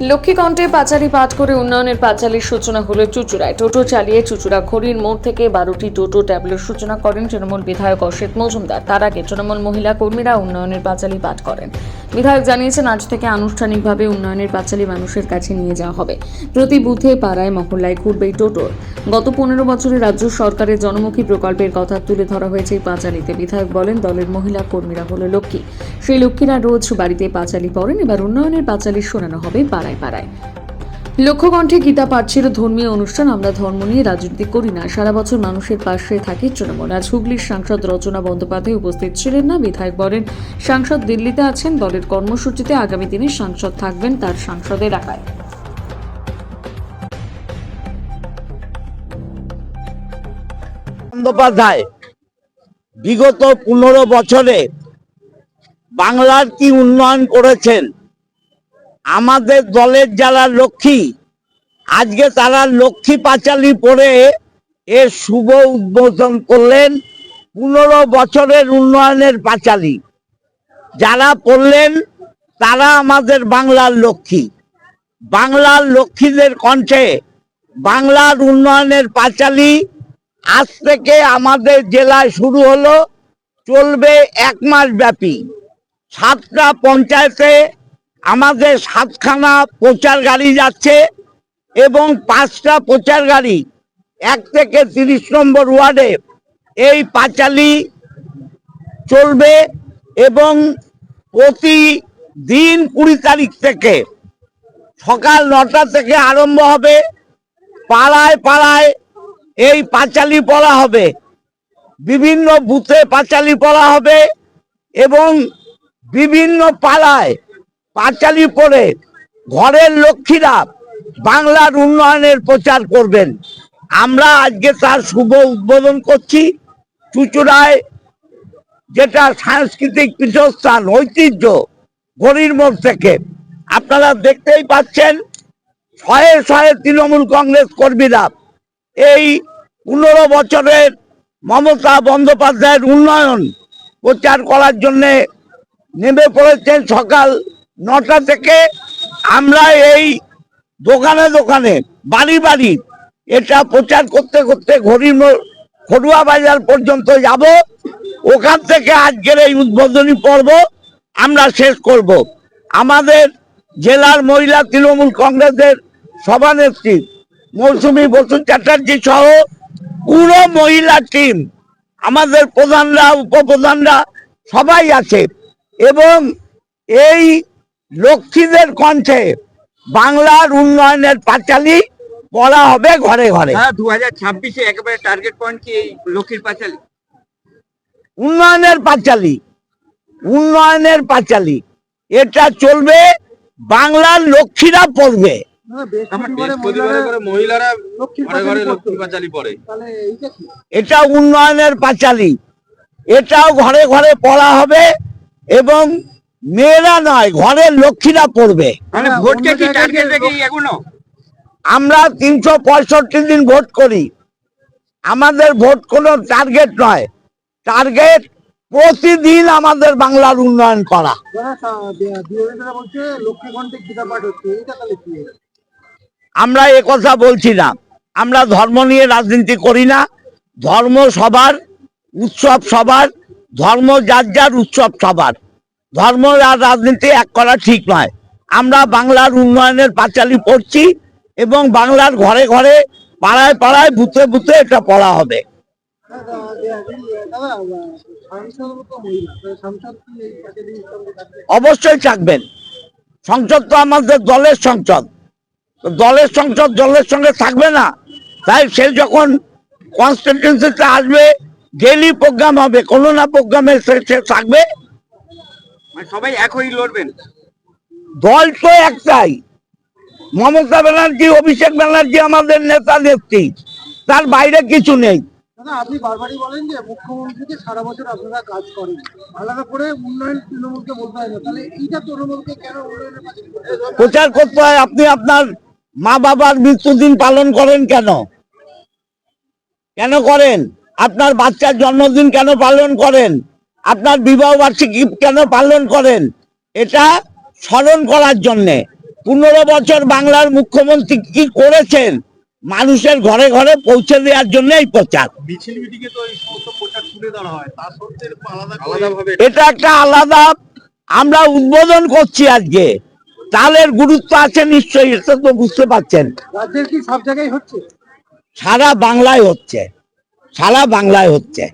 লক্ষ্মীকণ্ঠে পাঁচালি পাঠ করে উন্নয়নের পাঁচালির সূচনা হলো চুচুড়ায়। টোটো চালিয়ে চুচুড়া ঘড়ির মোড় থেকে বারোটি টোটো ট্যাবলেট সূচনা করেন তৃণমূল বিধায়ক অসিত মজুমদার। তার আগে তৃণমূল মহিলা কর্মীরা উন্নয়নের পাঁচালি পাঠ করেন। বিধায়ক জানিয়েছেন, আজ থেকে আনুষ্ঠানিকভাবে উন্নয়নের পাঁচালি মানুষের কাছে নিয়ে যাওয়া হবে। প্রতি বুথে পাড়ায় মহল্লায় ঘুরবে টোটোর। গত পনেরো বছরে রাজ্য সরকারের জনমুখী প্রকল্পের কথা তুলে ধরা হয়েছে এই পাঁচালিতে। বিধায়ক বলেন, দলের মহিলা কর্মীরা হলো লক্ষ্মী। সেই লক্ষ্মীরা রোজ বাড়িতে পাঁচালি পড়েন। এবার উন্নয়নের পাঁচালি শোনানো হবে পাড়ায় পাড়ায়। লক্ষ্যকণ্ঠে গীতা পাঠ ছিল ধর্মীয় অনুষ্ঠান। আমরা ধর্ম নিয়ে রাজনীতি করি না। সারা বছর মানুষের পাশে থাকি তৃণমূল। আজ হুগলির সাংসদ রচনা বন্দ্যোপাধ্যায় উপস্থিত ছিলেন না। বিধায়ক বলেন, সাংসদ দিল্লিতে আছেন। দলের কর্মসূচিতে আগামী দিনে সাংসদ থাকবেন তার সাংসদ এলাকায়। বন্দ্যোপাধ্যায়। বিগত পনেরো বছরে বাংলার কি উন্নয়ন করেছেন? আমাদের দলের যারা লক্ষ্মী, আজকে তারা লক্ষ্মী পাঁচালি পড়ে এর শুভ উদ্বোধন করলেন পনেরো বছরের উন্নয়নের পাঁচালি। যারা পড়লেন তারা আমাদের বাংলার লক্ষ্মী। বাংলার লক্ষ্মীদের কণ্ঠে বাংলার উন্নয়নের পাঁচালী আজ থেকে আমাদের জেলায় শুরু হলো, চলবে এক মাস ব্যাপী। সাতটা পঞ্চায়েতে আমাদের সাতখানা প্রচার গাড়ি যাচ্ছে এবং পাঁচটা প্রচার গাড়ি, এক থেকে তিরিশ নম্বর ওয়ার্ডে এই পাঁচালি চলবে এবং প্রতি দিন কুড়ি তারিখ থেকে সকাল নটা থেকে আরম্ভ হবে। পাড়ায় পাড়ায় এই পাঁচালি পড়া হবে। বিভিন্ন বুথে পাঁচালি পড়া হবে এবং বিভিন্ন পাড়ায় পাঁচালি পড়ে ঘরের লক্ষ্মীরা বাংলার উন্নয়নের প্রচার করবেন। আমরা আজকে তার শুভ উদ্বোধন করছি। চুচুড়ায় যেটা সাংস্কৃতিক পীঠস্থান, ঐতিহ্য গরির মোড় থেকে। আপনারা দেখতেই পাচ্ছেন, শয়ে শয়ে তৃণমূল কংগ্রেস কর্মীরা এই পনেরো বছরের মমতা বন্দ্যোপাধ্যায়ের উন্নয়ন প্রচার করার জন্য নেমে পড়েছেন সকাল নটা থেকে। আমরা এই দোকানে দোকানে, বাড়ি বাড়ি এটা প্রচার করতে করতে ঘড়ি খড়ুয়া বাজার পর্যন্ত যাব। ওখান থেকে আজকের এই উদ্বোধনী পর্ব আমরা শেষ করব। আমাদের জেলার মহিলা তৃণমূল কংগ্রেসের সভানেত্রী মৌসুমী বসু চ্যাটার্জি সহ পুরো মহিলা টিম আমাদের প্রধানরা উপপ্রধানরা সবাই আছে। এবং এই লক্ষ্মীদের কণ্ঠে বাংলার উন্নয়নের পাঁচালি পড়া হবে ঘরে ঘরে। হ্যাঁ দু হাজার ছাব্বিশে একেবারে টার্গেট পয়েন্ট কি এই লক্ষ্মীর পাঁচালী? উন্নয়নের পাঁচালি উন্নয়নের পাঁচালি। এটা চলবে বাংলার লক্ষ্মীরা পড়বে। ঘরে ঘরে পড়ে। এটা উন্নয়নের পাঁচালি। এটাও ঘরে ঘরে পড়া হবে এবং মেয়েরা নয় ঘরের লক্ষ্মীরা পড়বে। মানে ভোটকে কি টার্গেট রেখে এখনও? আমরা তিনশো পঁয়ষট্টি দিন ভোট করি। আমাদের ভোট কোনো টার্গেট নয়। টার্গেট প্রতিদিন আমাদের বাংলার উন্নয়ন করা। আমরা কথা বলছি না। আমরা ধর্ম নিয়ে রাজনীতি করি না। ধর্ম সবার, উৎসব সবার, ধর্ম যার যার উৎসব সবার। ধর্ম আর রাজনীতি এক করা ঠিক নয়। আমরা বাংলার উন্নয়নের পাঁচালি পড়ছি এবং বাংলার ঘরে ঘরে, পাড়ায় পাড়ায়, বুথে বুথে এটা পড়া হবে। অবশ্যই থাকবেন। সংসদ তো আমাদের দলের সংসদ। দলের সংসদ দলের সঙ্গে থাকবে না। তাই সে যখন কনস্টিটিউন্সিতে আসবে ডেলি প্রোগ্রাম হবে কোনো না প্রোগ্রামে সে সে থাকবে। মানে সবাই এক হয়েই লড়বেন। দল তো একটাই। মমতা ব্যানার্জি অভিষেক ব্যানার্জি আমাদের নেতা নেত্রী। তার বাইরে কিছু নেই। আপনি বারবারই বলেন যে মুখ্যমন্ত্রীকে সারা বছর আপনারা কাজ করেন। আলাদা করে উন্নয়ন তৃণমূলকে বলতে হয় না। তাহলে এইটা তৃণমূলকে কেন উন্নয়নের পাশে করতে হবে? প্রচার করতে হয় আপনি আপনার মা বাবার মৃত্যুদিন পালন করেন কেন? কেন করেন? আপনার বাচ্চার জন্মদিন কেন পালন করেন? আপনার বিবাহ বার্ষিকী কেন পালন করেন? এটা স্মরণ করার জন্যে। পনেরো বছর বাংলার মুখ্যমন্ত্রী কি করেছেন? মানুষের ঘরে ঘরে পৌঁছে দেওয়ার জন্য এই প্রচার। হয়। এটা একটা আলাদা আমরা উদ্বোধন করছি আজকে। তালের গুরুত্ব আছে নিশ্চয়ই এটা তো বুঝতে পারছেন। রাজ্যের কি সব জায়গায় হচ্ছে? সারা বাংলায় হচ্ছে। সারা বাংলায় হচ্ছে।